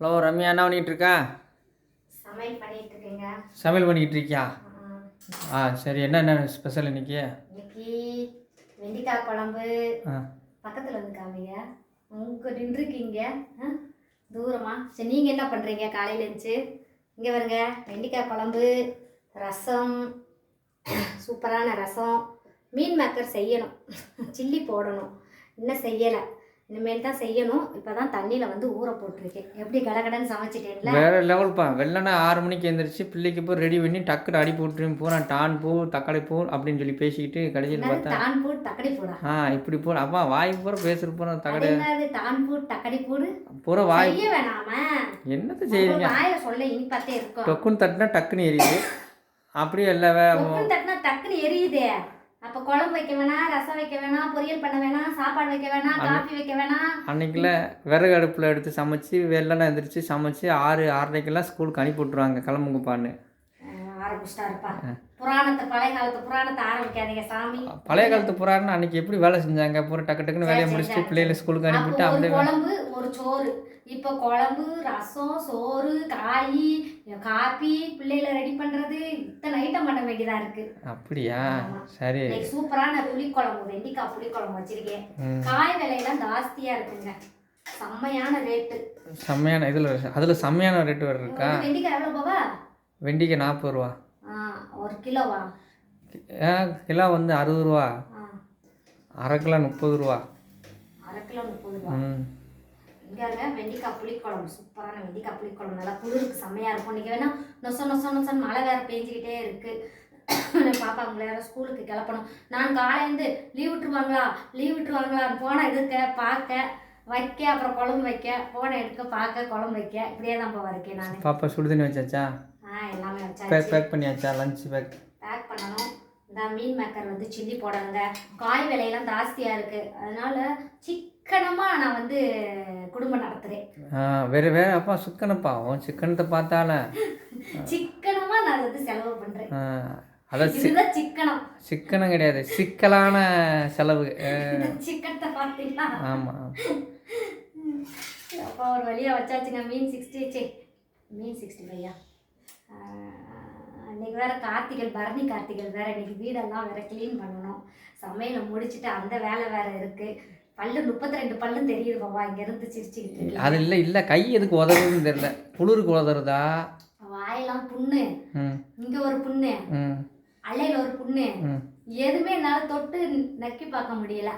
Hello Ramya என்ன பண்ணிகிட்டு இருக்கா சமையல் இருக்கேங்க பண்ணிக்கிட்டு இருக்கியா ஆ, சரி. என்ன என்ன ஸ்பெஷல் இன்னைக்கு? இன்னைக்கு வெண்டைக்காய் குழம்பு. பக்கத்தில் வந்து காமிங்க. உங்க நின்றுருக்கீங்க. ஆ, தூரமா. சரி நீங்கள் என்ன பண்ணுறீங்க காலையில் இருந்துச்சு இங்கே வருங்க வெண்டைக்காய் குழம்பு ரசம் சூப்பரான ரசம். மீன் மேக்கர் செய்யணும். சில்லி போடணும். இன்னும் செய்யலை. இனிமேல் தான் செய்யணும். இப்போ தான் தண்ணியில் வந்து ஊற போட்டிருக்கேன். எப்படி கடகடன்னு சமைச்சிட்டேன்ல? வேற லெவல்ப்பா. வெள்ளனா ஆறு மணிக்கு எந்திரிச்சு பிள்ளைக்கு போய் ரெடி பண்ணி டக்குனு அடி போட்டு பூரா டான் பூ தக்காளி பூ அப்படின்னு சொல்லி பேசிக்கிட்டு கடைசியில் பார்த்தா டான் பூட் தக்கடி பூடா ஆ இப்படி பூரா. அப்பா வாய் பூரா பேசுகிற பூரா என்னது டான் பூட் தக்கடி பூடு பூரா வாய் வேணாம? என்னத்த உங்க செய்றீங்க வாயை சொல்ல இனிப்பாத்தே இருக்கும். டொக்குன்னு தட்டினா டக்குன்னு எரியுது. அப்படியே தட்டினா டக்குன்னு எரியுதே. அப்ப குழம்பு வைக்க வேணாம் ரசம் வைக்க வேணாம் பொரியல் பண்ண வேணாம் சாப்பாடு வைக்க வேணாம் காஃபி வைக்க வேணாம். அன்னைக்குல விறகு அடுப்பில் எடுத்து சமைச்சு வெள்ளனா எந்திரிச்சு சமைச்சு ஆறு ஆறரைக்கெல்லாம் ஸ்கூலுக்கு அனுப்பி விட்ருவாங்க கிளம்புங்கப்பான்னு ஆரம்பிச்சிட்டா இருப்பா. புராணத்தை பழைய காலத்து புராணத்தை ஆரம்பிக்காதீங்க சாமி. பழைய காலத்து புறாருன்னா அன்னைக்கு எப்படி வேலை செஞ்சாங்க? பூரா டக்கு டக்குன்னு வேலையை முடிச்சுட்டு பிள்ளைகளை ஸ்கூலுக்கு ஒரு அப்படியே குழம்பு ஒரு சோறு. இப்போ குழம்பு ரசம் சோறு காய் காப்பி பிள்ளைகளை ரெடி பண்றது இத்தனை ஐட்டம் பண்ண வேண்டியதா இருக்கு. அப்படியா. சரி. சூப்பரான புளிக்குழம்பு வெண்டைக்காய் புளிக்குழம்பு வச்சிருக்கேன். காய் விலையெல்லாம் ஜாஸ்தியா இருக்குங்க. செம்மையான ரேட்டு செம்மையான இதில் அதில் செம்மையான ரேட்டு வேறு இருக்கா? வெண்டைக்காய் எவ்வளோ போவா? வெண்டிக்காய் நாற்பது ரூபா. ஒரு கிலோவா? கிலோ வந்து அறுபது ரூபா. அரை கிலோ முப்பது ரூபா. அரை கிலோ முப்பது ரூபா. ம். இங்காங்க வெண்டைக்காய் புளிக்குழம்பு. சூப்பரான வெண்டைக்காய் புளிக்குழம்பு. நல்லா குளிருக்கு செம்மையா இருக்கும். இன்னைக்கு வேணா நொச நொச நொசன்னு மழை வேற பெஞ்சிக்கிட்டே இருக்கு. பாப்பா உங்களை யாரும் ஸ்கூலுக்கு கிளப்பணும். நான் காலையிலேருந்து லீவ் விட்டுருவாங்களா? லீவ் விட்டுருவாங்களான்னு போன இதுக்க பார்க்க வைக்க அப்புறம் குழம்பு வைக்க போனை எடுக்க பார்க்க குழம்பு வைக்க. இப்படியே தான் போவா இருக்கேன் நான். பாப்பா சுடுதண்ணி வச்சாச்சா? எல்லாமே பேக் பேக் பண்ணியாச்சா? லஞ்ச் பேக் பேக் பண்ணணும். இந்த மீன் மேக்கர் வந்து சில்லி போடணுங்க காய் விலையெல்லாம் ஜாஸ்தியாக இருக்குது அதனால சிக்கனமாக நான் வந்து குடும்பம் நடத்துகிறேன் வேறு வேறு அப்பா சிக்கனப்பா? உன் சிக்கனத்தை பார்த்தால. சிக்கனமாக நான் வந்து செலவு பண்ணுறேன் அதான் சிக்கனம். சிக்கனம் கிடையாது. சிக்கலான செலவு. சிக்கனத்தை பார்த்தீங்களா? ஆமாம் அப்பா ஒரு வழியாக வச்சாச்சுங்க. மீன் சிக்ஸ்டி மீன் சிக்ஸ்டி ஃபையா இன்னைக்கு வேற கார்த்திகை பரணி கார்த்திகை வேற இன்னைக்கு வீடெல்லாம் வேற க்ளீன் பண்ணணும். சமையலை முடிச்சுட்டு அந்த வேலை வேற இருக்கு. பல்லு முப்பத்தி ரெண்டு பல்லும் தெரியுது இங்க இருந்து சிரிச்சுக்கிட்டு. அது இல்லை இல்லை கை எதுக்கு உதவுதுன்னு தெரியல. குளிருக்கு உதறதா வாயெல்லாம் புண்ணு. இங்க ஒரு புண்ணு. ம். அள்ளையில ஒரு புண்ணு. எதுவுமே என்னால தொட்டு நக்கி பார்க்க முடியல.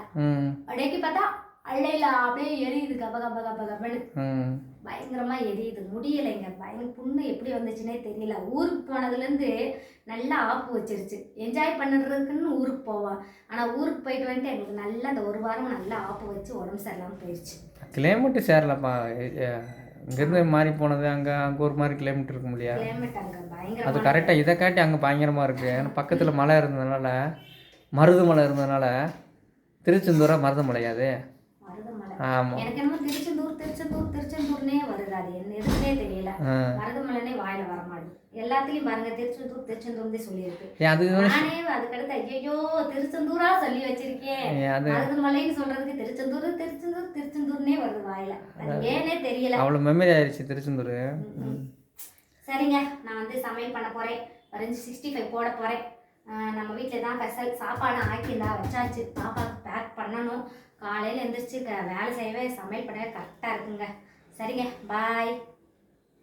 நக்கி பார்த்தா அள்ளையில அப்படியே எரியுது கப கப கப கபன்னு. பயங்கரமா எரியுது முடியலைங்க. பயங்கர புண்ணு எப்படி வந்துச்சுன்னே தெரியல. ஊருக்கு போனதுலேருந்து நல்லா ஆப்பு வச்சிருச்சு. என்ஜாய் பண்ணுறதுக்குன்னு ஊருக்கு போவோம். ஆனால் ஊருக்கு போயிட்டு வந்துட்டு எங்களுக்கு நல்லா அந்த ஒரு வாரம் நல்லா ஆப்பு வச்சு உடம்பு சரியில்லாமல் போயிடுச்சு. கிளைமேட்டு சேரலப்பா. இங்கேருந்து மாறி போனது அங்கே அங்கே ஒரு மாதிரி கிளைமேட் இருக்க முடியாது கிளைமேட் அங்கே அது கரெக்டாக இதை காட்டி அங்கே பயங்கரமாக இருக்குது ஏன்னா பக்கத்தில் மலை இருந்ததுனால மருது மலை இருந்ததுனால திருச்செந்தூரா மருது மலையாது மருதமலை ஆமாம் எனக்கு என்னமோ திருச்செந்தூர் திருச்செந்தூர் திருச்செந்தூர்னே வருது அது. என்ன எதுன்னே தெரியல. மருதமலைனே வாயில வர மாட்டேங்குது எல்லாத்துலயும் பாருங்க திருச்செந்தூர் திருச்செந்தூர்னே சொல்லியிருக்கு. நானே அதுக்கடுத்து ஐயோ திருச்செந்தூரா சொல்லி வச்சிருக்கேன் மருதமலைன்னு சொல்றதுக்கு திருச்செந்தூர் திருச்செந்தூர் திருச்செந்தூர்னே வருது வாயில. அது ஏனே தெரியல. அவ்வளோ மெமரி ஆயிடுச்சு திருச்செந்தூர். சரிங்க நான் வந்து சமையல் பண்ண போறேன். ஒரு சிக்ஸ்டி ஃபைவ் போட போறேன். நம்ம வீட்டில் தான் ஸ்பெஷல் சாப்பாடு ஆக்கியிருந்தா வச்சாச்சு. பாப்பாவுக்கு பேக் பண்ணணும். காலையில் எந்திரிச்சு வேலை செய்யவே சமையல் பண்ணவே கரெக்டாக இருக்குங்க. சரிங்க பாய்